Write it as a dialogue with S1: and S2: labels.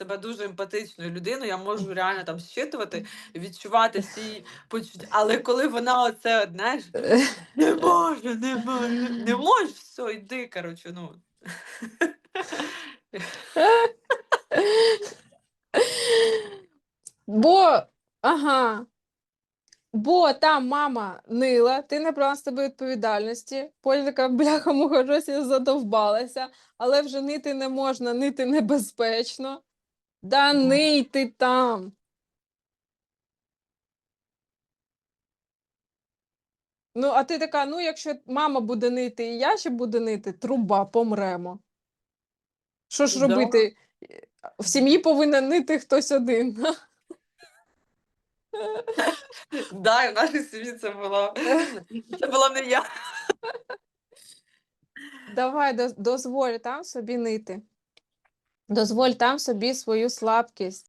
S1: себе дуже емпатичною людиною, я можу реально там зчитувати, відчувати всі почуття. Але коли вона оце, знаєш, не можу, не можу, не можу, все, йди, коротше, ну.
S2: Бо, ага. Бо там мама нила, ти не брала з себе відповідальності. Потім така бляха муха щось я задовбалася, але вже нити не можна, нити небезпечно. Да
S1: Мгм.
S2: ний ти там. Ну, а ти така, ну, якщо мама буде нити і я ще буду нити, труба, помремо. Що ж робити? В сім'ї повинен нити хтось один.
S1: Да, в нашій сім'ї це було, це була не я.
S2: Давай, доз- дозволь там собі нити. Дозволь там собі свою слабкість.